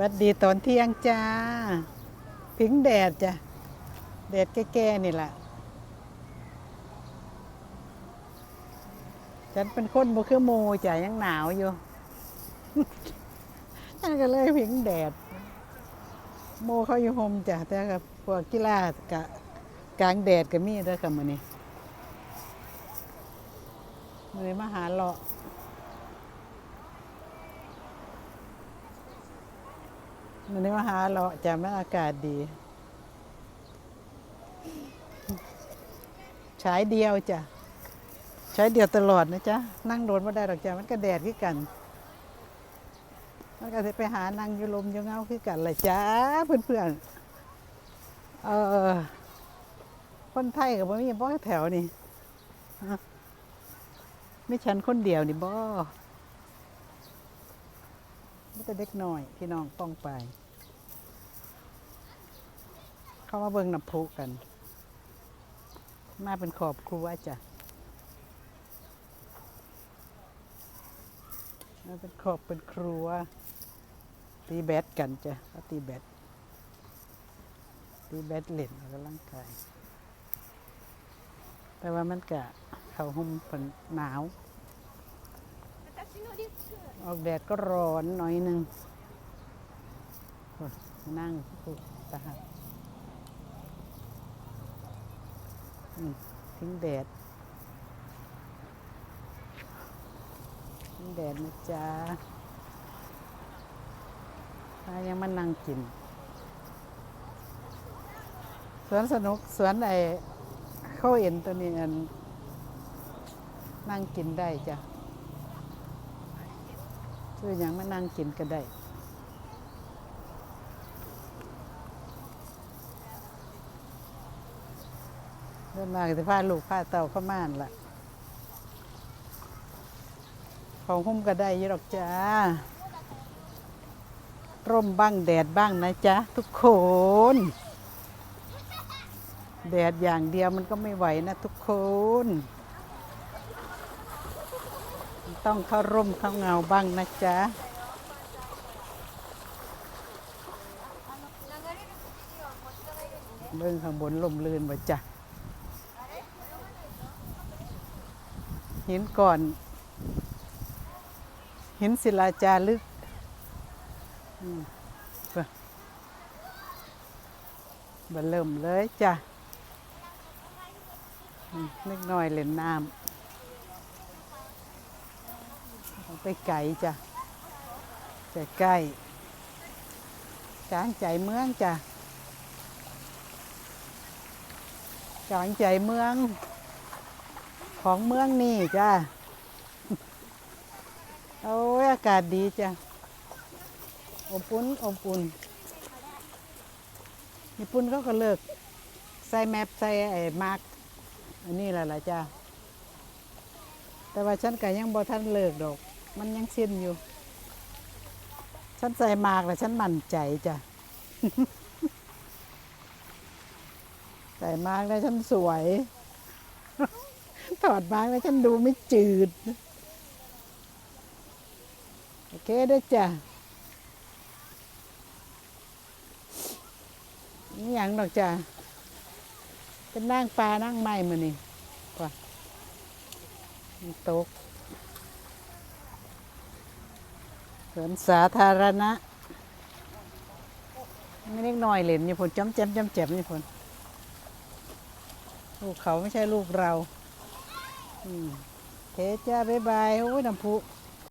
วัดดีตอนเที่ยงจ้าพิงแดดจ้ะ แดดแก่ๆนี่แหละฉันเป็นคนบ่คือโมจ้ะยังหนาวอยู่ฉันก็เลยพิงแดด โมเขาอยู่โฮมจ้ะแต่กับพวกกีฬากะกลางแดดก็มีด้วยค่ะมื้อนี้มื้อนี้มาหาเลาะ มันนี้มาหาเลาจ้ะมันอากาศดี ใช้เดียวจ้ะ ใช้เดียวตลอดนะจ๊ะ นั่งโดนไม่ได้หรอกจ้ะ มันก็แดดคือกัน มันก็จะไปหานั่งอยู่ลมอยู่เงาคือกันเลยจ้าเพื่อนๆ เออ คนไทยกับบ่มีบ่แถวนี่ไม่ฉันคนเดียวนี่บ่ ไม่แต่เด็กน้อย พี่น้องป้องไป เข้ามาเบิ่งน้ำพุกัน มาเป็นขอบครัวจ้ะมาเป็นขอบเป็นครัว ตีแบดกันจ้ะก็ตีแบดตีแบดเล่นออกกำลังกายแต่ว่ามันกะเขาหุ่มเป็นหนาว ออกแดดก็ร้อนหน่อยหนึ่งนั่งปุ๊บตาทิ้งแดด ทิ้งแดดนะจ๊ะถ้ายังมานั่งกิน สวนสนุก สวนไอ้เข้าเอ็นตัวนี้อันนั่งกินได้จ้ะ ซื้อหยังมานั่งกินก็ได้เดินมาก็จะพาลูกพาเต่าเข้าม่านละของหุ้มก็ได้ยี่หรอกจ้า ร่มบ้างแดดบ้างนะจ๊ะ ทุกคน แดดอย่างเดียวมันก็ไม่ไหวนะทุกคน ต้องเข้าร่มเข้าเงาบ้างนะจ๊ะเบิ่งข้างบนลมลื่นบ่จ้ะหินก่อน เหินศิลาจารึกบันเริ่มเลยจ้ะนิดหน่อยเล่นน้ำ เอา ไปไก่จ้ะใจใกล้กางใจเมืองจ้ะกางใจเมือง ของเมืองนี่จ้ะโอ้ยอากาศดีจ้ะอบอุ่นอบอุ่นญี่ปุ่นเขาก็เลิก ใส่แมปใส่ไอ้มาร์กอันนี้แหละล่ะจ้ะแต่ว่าฉันก็ยังบ่ทันเลิกดอก มันยังสิ้นอยู่ ฉันใส่มากแล้วฉันมั่นใจจ้ะ ใส่มากแล้วฉันสวย ถอดมากแล้วฉันดูไม่จืด โอเคเด้วยจ้ะนี่อย่างดอกจ้ะ เป็นนั่งปลานั่งไม้มือนี่กว่ามันตก ส วนสาธารณะไม่เล็กน้อยเหรนญี่ปุ่นจ้ำแจมจ้ำแจมญี่ปุ่นลูกเขาไม่ใช่ลูกเรา อืมเคจ้าบ๊ายบาย โอ้ยน้ำพุ